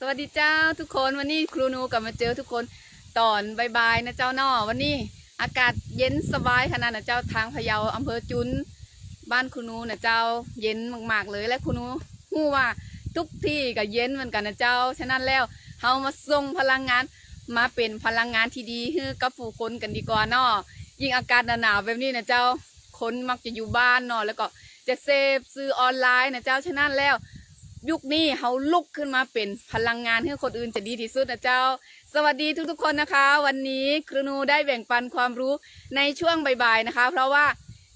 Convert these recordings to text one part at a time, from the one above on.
สวัสดีเจ้าทุกคนวันนี้ครูนูกลับมาเจอทุกคนตอนบายๆนะเจ้านอวันนี้อากาศเย็นสบายขนาดนะเจ้าทางพะเยาอำเภอจุนบ้านครูนูนะเจ้าเย็นมากๆเลยและครูนูหู้ว่าทุกที่ก็เย็นเหมือนกันนะเจ้า ฉะนั้นแล้วเฮามาส่งพลังงานมาเป็นพลังงานที่ดีให้กับผู้คนกันดีกว่านาะยิ่งอากาศหนาวๆแบบนี้นะเจ้าคนมักจะอยู่บ้านนาะแล้วก็จะเซฟซื้อออนไลน์นะเจ้าฉะนั้นแล้ว ยุคนี้เขาลุกขึ้นมาเป็นพลังงานให้คนอื่นจะดีที่สุดนะเจ้า สวัสดีทุกๆคนนะคะ วันนี้ครูนูได้แบ่งปันความรู้ในช่วงบ่ายๆนะคะ เพราะว่า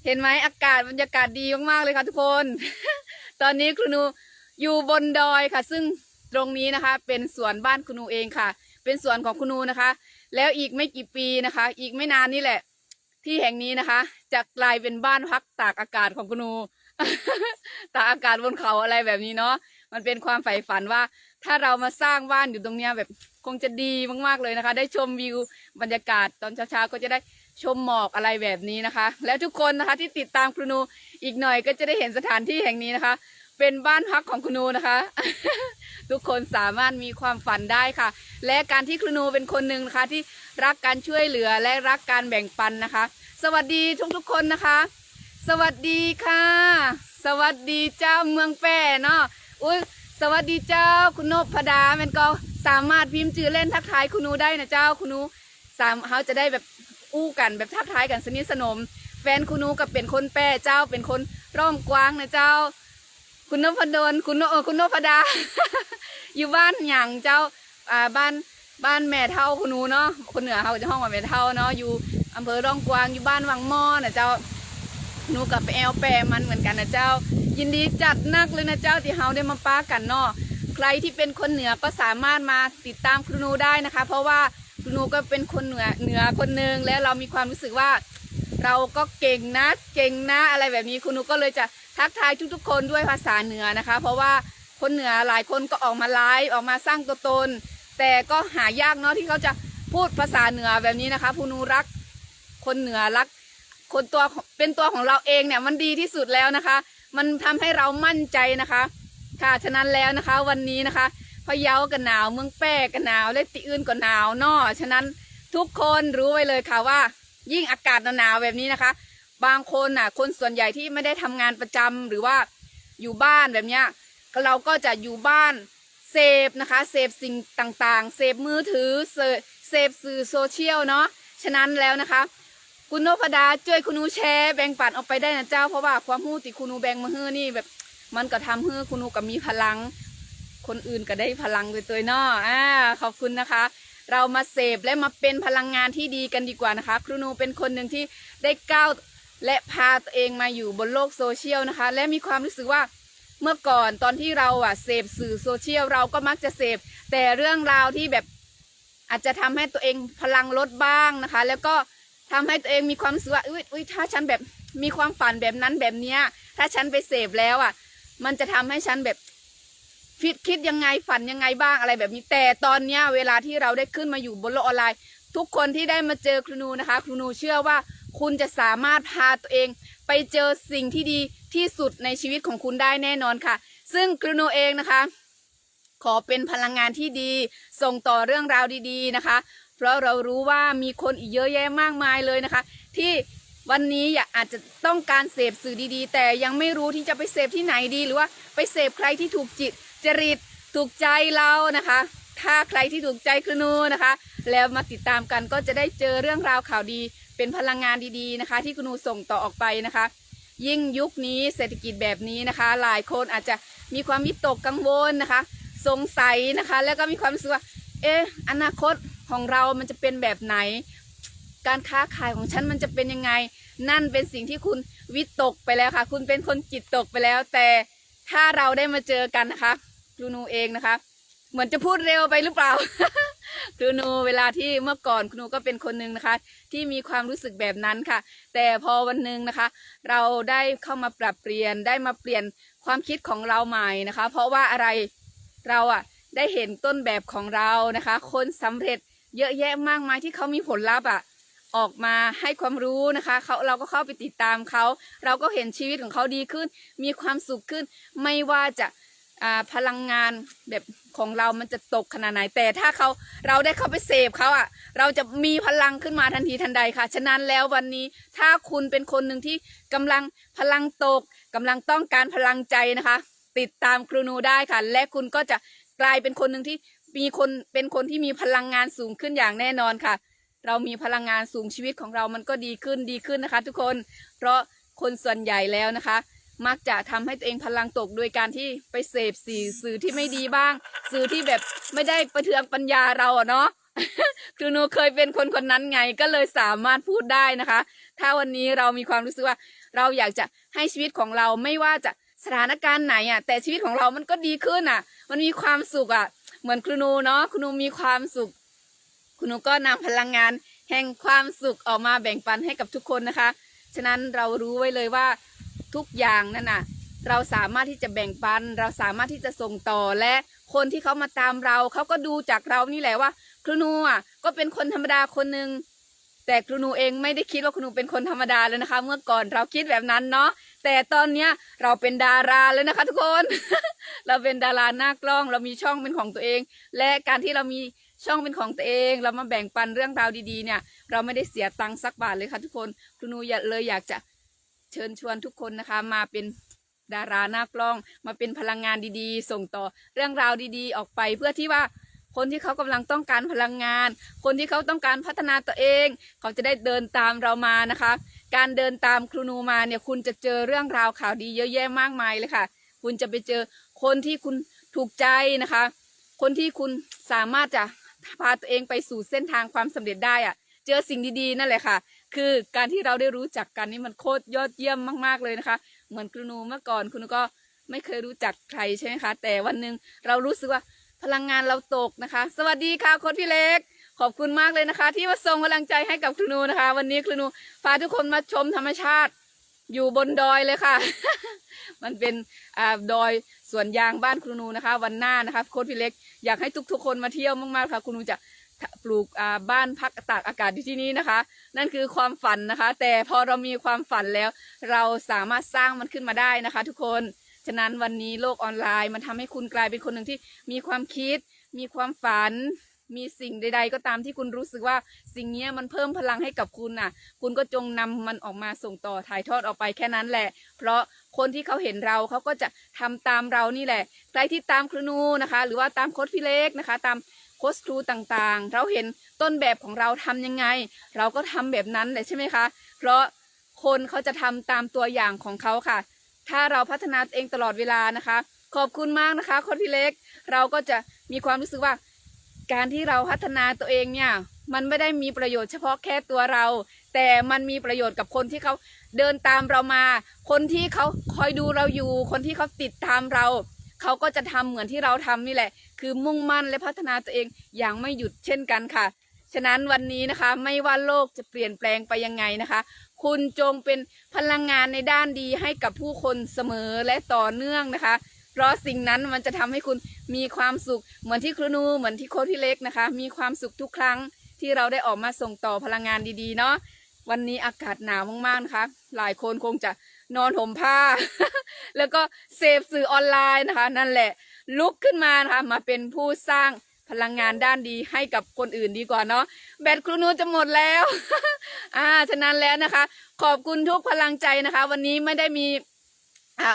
เห็นไหมอากาศบรรยากาศดีมากๆเลยค่ะทุกคน ตอนนี้ครูนูอยู่บนดอยค่ะ ซึ่งตรงนี้นะคะ เป็นสวนบ้านครูนูเองค่ะ เป็นสวนของครูนูนะคะ แล้วอีกไม่กี่ปีนะคะ อีกไม่นานนี่แหละ ที่แห่งนี้นะคะ จะกลายเป็นบ้านพักตากอากาศของครูนูตากอากาศบนเขาอะไรแบบนี้เนาะมันเป็นความใฝ่ฝันว่า ถ้าเรามาสร้างบ้านอยู่ตรงเนี้ยแบบคงจะดีมากๆเลยนะคะ ได้ชมวิวบรรยากาศตอนเช้าๆก็จะได้ชมหมอกอะไรแบบนี้นะคะ แล้วทุกคนนะคะที่ติดตามครูนูอีกหน่อยก็จะได้เห็นสถานที่แห่งนี้นะคะ เป็นบ้านพักของครูนูนะคะ ทุกคนสามารถมีความฝันได้ค่ะ และการที่ครูนูเป็นคนหนึ่งนะคะที่รักการช่วยเหลือและรักการแบ่งปันนะคะ สวัสดีทุกๆคนนะคะ สวัสดีค่ะ สวัสดีเจ้าเมืองแป้เนาะอุ้ยสวัสดีเจ้าคุณนพดาแมันก็สามารถพิมพ์ชื่อเล่นทักทายคุณนูได้นะเจ้าคุณนูสามเขาจะได้แบบอู้กันแบบทักทายกันสนิทสนม แฟนคุณนูกับเป็นคนแป้เจ้าเป็นคนร่องกว้างนะเจ้า คุณนพดลคุณนเออคุณนพดา อยู่บ้านหยางเจ้าอ่าบ้านบ้านแม่เท่าคุณนูเนาะคนเหนือเขาจะห้องว่าแม่เท่าเนาะอยู่อำเภอร่องกวางอยู่บ้านวังหม้อนะเจ้าหนูกับแอลแปรมันเหมือนกันนะเจ้า ยินดีจัดนักเลยนะเจ้าที่เฮาได้มาป้ากันเนาะใครที่เป็นคนเหนือก็สามารถมาติดตามครูนูได้นะคะ เพราะว่าครูนูก็เป็นคนเหนือเหนือคนหนึ่งแล้วเรามีความรู้สึกว่า เราก็เก่งนะเก่งนะอะไรแบบนี้ครูนูก็เลยจะทักทายทุกๆ คนด้วยภาษาเหนือนะคะ เพราะว่าคนเหนือหลายคนก็ออกมาไลฟ์ออกมาสร้างตัวตน แต่ก็หายากเนาะที่เขาจะพูดภาษาเหนือแบบนี้นะคะครูนูรักคนเหนือรัก คนตัวเป็นตัวของเราเองเนี่ยมันดีที่สุดแล้วนะคะ มันทำให้เรามั่นใจนะคะ ค่ะฉะนั้นแล้วนะคะวันนี้นะคะพะเยากันหนาวเมืองแป้กันหนาวและติอื่นก็หนาวเนาะฉะนั้นทุกคนรู้ไว้เลยค่ะว่า ยิ่งอากาศหนาวๆแบบนี้นะคะ บางคนน่ะ คนส่วนใหญ่ที่ไม่ได้ทำงานประจำหรือว่าอยู่บ้านแบบเนี้ยเราก็จะอยู่บ้านเสพนะคะเสพสิ่งต่างๆเสพมือถือเสพสื่อโซเชียลเนาะฉะนั้นแล้วนะคะ คุณโนพดาช่วยคุณนูแชร์แบ่งปันออกไปได้นะเจ้าเพราะว่าความรู้ที่คุณนูแบ่งมาเฮือนี่แบบมันก็ทำให้คุณนูก็มีพลัง คนอื่นก็ได้พลังด้วยตัวเนาะอ่าขอบคุณนะคะ เรามาเสพและมาเป็นพลังงานที่ดีกันดีกว่านะคะ ครูนูเป็นคนหนึ่งที่ได้ก้าวและพาตัวเองมาอยู่บนโลกโซเชียลนะคะ และมีความรู้สึกว่าเมื่อก่อนตอนที่เราอะเสพสื่อโซเชียลเราก็มักจะเสพแต่เรื่องราวที่แบบอาจจะทำให้ตัวเองพลังลดบ้างนะคะ แล้วก็ทำให้ตัวเองมีความรู้สึกว่าอุ้ยอุ้ยถ้าฉันแบบมีความฝันแบบนั้นแบบเนี้ยถ้าฉันไปเสพแล้วอะ มันจะทำให้ฉันแบบ คิดคิดยังไงฝันยังไงบ้างอะไรแบบนี้แต่ตอนเนี้ยเวลาที่เราได้ขึ้นมาอยู่บนโลกออนไลน์ ทุกคนที่ได้มาเจอครูนูนะคะ ครูนูเชื่อว่าคุณจะสามารถพาตัวเอง ไปเจอสิ่งที่ดีที่สุดในชีวิตของคุณได้แน่นอนค่ะ ซึ่งครูนูเองนะคะ ขอเป็นพลังงานที่ดี ส่งต่อเรื่องราวดี ๆนะคะ เพราะเรารู้ว่ามีคนอีกเยอะแยะมากมายเลยนะคะ ที่วันนี้อยากอาจจะต้องการเสพสื่อดีๆ แต่ยังไม่รู้ที่จะไปเสพที่ไหนดีหรือว่าไปเสพใครที่ถูกจิต จริตถูกใจเรานะคะ ถ้าใครที่ถูกใจครูนูนะคะ แล้วมาติดตามกันก็จะได้เจอเรื่องราวข่าวดี เป็นพลังงานดีๆนะคะ ที่ครูนูส่งต่อออกไปนะคะ ยิ่งยุคนี้เศรษฐกิจแบบนี้นะคะ หลายคนอาจจะมีความวิตกกังวลนะคะ สงสัยนะคะ แล้วก็มีความรู้สึกว่าเอ๊ะอนาคตของเรามันจะเป็นแบบไหน การค้าขายของฉันมันจะเป็นยังไง นั่นเป็นสิ่งที่คุณวิตกไปแล้วค่ะ คุณเป็นคนจิตตกไปแล้ว แต่ถ้าเราได้มาเจอกันนะคะ ครูนูเองนะคะ เหมือนจะพูดเร็วไปหรือเปล่าครูนูเวลาที่เมื่อก่อนครูนูก็เป็นคนหนึ่งนะคะ ที่มีความรู้สึกแบบนั้นค่ะ แต่พอวันหนึ่งนะคะ เราได้เข้ามาปรับเปลี่ยนได้มาเปลี่ยนความคิดของเราใหม่นะคะ เพราะว่าอะไรเราอะได้เห็นต้นแบบของเรานะคะ คนสำเร็จเยอะแยะมากมายที่เขามีผลลัพธ์อะออกมาให้ความรู้นะคะเขาเราก็เข้าไปติดตามเขา เราก็เห็นชีวิตของเขาดีขึ้น มีความสุขขึ้น ไม่ว่าจะ พลังงานแบบของเรามันจะตกขนาดไหน แต่ถ้าเขาเราได้เข้าไปเสพเขาอะ เราจะมีพลังขึ้นมาทันทีทันใดค่ะ ฉะนั้นแล้ววันนี้ถ้าคุณเป็นคนหนึ่งที่กำลังพลังตกกำลังต้องการพลังใจนะคะ ติดตามครูนูได้ค่ะ และคุณก็จะกลายเป็นคนหนึ่งที่มีคนเป็นคนที่มีพลังงานสูงขึ้นอย่างแน่นอนค่ะ เรามีพลังงานสูงชีวิตของเรามันก็ดีขึ้นดีขึ้นนะคะ ทุกคน เพราะคนส่วนใหญ่แล้วนะคะ มักจะทำให้ตัวเองพลังตกโดยการที่ไปเสพสื่อสื่อที่ไม่ดีบ้าง สื่อที่แบบไม่ได้ประเทืองปัญญาเราอะเนาะคือหนูเคยเป็นคนคนนั้นไงก็เลยสามารถพูดได้นะคะ ถ้าวันนี้เรามีความรู้สึกว่า เราอยากจะให้ชีวิตของเราไม่ว่าจะสถานการณ์ไหนอะแต่ชีวิตของเรามันก็ดีขึ้นอะมันมีความสุขอะเหมือนครูนูเนาะครูนูมีความสุขคุณนูก็นำพลังงานแห่งความสุขออกมาแบ่งปันให้กับทุกคนนะคะ ฉะนั้นเรารู้ไว้เลยว่า ทุกอย่างนั่นน่ะเราสามารถที่จะแบ่งปัน เราสามารถที่จะส่งต่อและคนที่เขามาตามเราเขาก็ดูจากเรานี่แหละว่า ครูนูอะก็เป็นคนธรรมดาคนหนึ่งแต่ครูนูเองไม่ได้คิดว่าครูนูเป็นคนธรรมดาเลยนะคะ เมื่อก่อนเราคิดแบบนั้นเนาะแต่ตอนเนี้ยเราเป็นดาราแล้วนะคะ ทุกคน เราเป็นดาราหน้ากล้อง เรามีช่องเป็นของตัวเอง และการที่เรามีช่องเป็นของตัวเอง เรามาแบ่งปันเรื่องราวดีๆเนี่ย เราไม่ได้เสียตังค์สักบาทเลยค่ะทุกคนครูนูอยาเลยอยากจะ เชิญชวนทุกคนนะคะ มาเป็นดาราหน้ากล้อง มาเป็นพลังงานดีๆ ส่งต่อเรื่องราวดีๆ ออกไป เพื่อที่ว่าคนที่เขากำลังต้องการพลังงาน คนที่เขาต้องการพัฒนาตัวเอง เขาจะได้เดินตามเรามานะคะ การเดินตามครูนูมาเนี่ยคุณจะเจอเรื่องราวข่าวดีเยอะแยะมากมายเลยค่ะ คุณจะไปเจอคนที่คุณถูกใจนะคะ คนที่คุณสามารถจะพาตัวเองไปสู่เส้นทางความสำเร็จได้อะเจอสิ่งดีๆนั่นแหละค่ะ คือการที่เราได้รู้จักกันนี่มันโคตรยอดเยี่ยมมาก ๆเลยนะคะ เหมือนครูนูเมื่อก่อนคุณนูก็ไม่เคยรู้จักใครใช่ไหมคะ แต่วันหนึ่งเรารู้สึกว่าพลังงานเราตกนะคะ สวัสดีค่ะโค้ชพี่เล็ก ขอบคุณมากเลยนะคะ ที่มาส่งกำลังใจให้กับครูนูนะคะ วันนี้ครูนูพาทุกคนมาชมธรรมชาติอยู่บนดอยเลยค่ะ มันเป็นอดอยสวนยางบ้านครูนูนะคะ วันหน้านะคะโค้ชพี่เล็ก อยากให้ทุกๆคนมาเที่ยวมากๆค่ะครูนูจะ ปลูกบ้านพักตากอากาศอยู่ที่นี่นะคะ นั่นคือความฝันนะคะ แต่พอเรามีความฝันแล้ว เราสามารถสร้างมันขึ้นมาได้นะคะ ทุกคนฉะนั้นวันนี้โลกออนไลน์มันทำให้คุณกลายเป็นคนหนึ่งที่มีความคิด มีความฝัน มีสิ่งใด ๆ ก็ตามที่คุณรู้สึกว่าสิ่งนี้มันเพิ่มพลังให้กับคุณน่ะ คุณก็จงนำมันออกมาส่งต่อถ่ายทอดออกไปแค่นั้นแหละ เพราะคนที่เขาเห็นเราเขาก็จะทำตามเรานี่แหละ ใครที่ตามครูนูนะคะ หรือว่าตามโค้ชพี่เล็กนะคะ ตาม โค้ชครูต่างๆ เราเห็นต้นแบบของเราทำยังไง เราก็ทำแบบนั้นแหละใช่ไหมคะ เพราะคนเขาจะทำตามตัวอย่างของเขาค่ะ ถ้าเราพัฒนาตัวเองตลอดเวลานะคะ ขอบคุณมากนะคะค้ชพี่เล็ก เราก็จะมีความรู้สึกว่า การที่เราพัฒนาตัวเองเนี่ยมันไม่ได้มีประโยชน์เฉพาะแค่ตัวเรา แต่มันมีประโยชน์กับคนที่เขาเดินตามเรามา คนที่เขาคอยดูเราอยู่ คนที่เขาติดตามเรา เขาก็จะทำเหมือนที่เราทำนี่แหละ คือมุ่งมั่นและพัฒนาตัวเองอย่างไม่หยุดเช่นกันค่ะ ฉะนั้นวันนี้นะคะ ไม่ว่าโลกจะเปลี่ยนแปลงไปยังไงนะคะ คุณจงเป็นพลังงานในด้านดีให้กับผู้คนเสมอและต่อเนื่องนะคะ เพราะสิ่งนั้นมันจะทำให้คุณมีความสุข เหมือนที่ครูนูเหมือนที่โค้ชพี่เล็กนะคะ มีความสุขทุกครั้งที่เราได้ออกมาส่งต่อพลังงานดีๆเนาะ วันนี้อากาศหนาวมากๆนะคะ หลายคนคงจะนอนห่มผ้า แล้วก็เสพสื่อออนไลน์นะคะ นั่นแหละ ลุกขึ้นมานะคะ มาเป็นผู้สร้างพลังงานด้านดีให้กับคนอื่นดีกว่าเนาะแบตครูนูจะหมดแล้ว อ่า ฉะนั้นแล้วนะคะ ขอบคุณทุกพลังใจนะคะ วันนี้ไม่ได้มีอ่า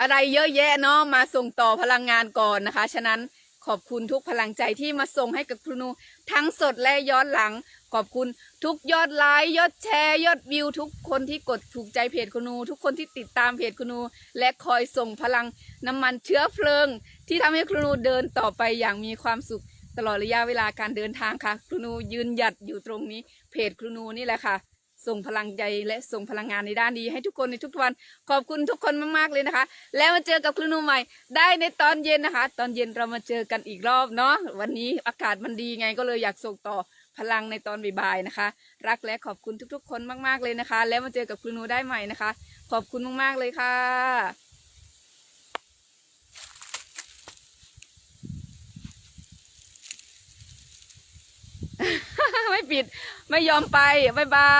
อะไรเยอะแยะเนาะมาส่งต่อพลังงานก่อนนะคะ ฉะนั้นขอบคุณทุกพลังใจที่มาส่งให้กับครูนูทั้งสดและย้อนหลัง ขอบคุณทุกยอดไลค์ยอดแชร์ ยอดวิว ทุกคนที่กดถูกใจเพจครูนูทุกคนที่ติดตามเพจครูนูและคอยส่งพลังน้ำมันเชื้อเพลิง ที่ทำให้ครูนูเดินต่อไปอย่างมีความสุข ตลอดระยะเวลาการเดินทางค่ะครูนูยืนหยัดอยู่ตรงนี้ เพจครูนูนี่แหละค่ะ ส่งพลังใจและส่งพลังงานในด้านดีให้ทุกคนในทุกวัน ขอบคุณทุกคนมากๆเลยนะคะ แล้วมาเจอกับครูนูใหม่ ได้ในตอนเย็นนะคะ ตอนเย็นเรามาเจอกันอีกรอบเนาะวันนี้อากาศมันดีไงก็เลยอยากส่งต่อ พลังในตอนบ่ายๆนะคะ รักและขอบคุณทุกๆ คนมากๆเลยนะคะ แล้วมาเจอกับครูนูได้ใหม่นะคะ ขอบคุณมากๆเลยค่ะ ไม่ปิดไม่ยอมไป บ๊ายบาย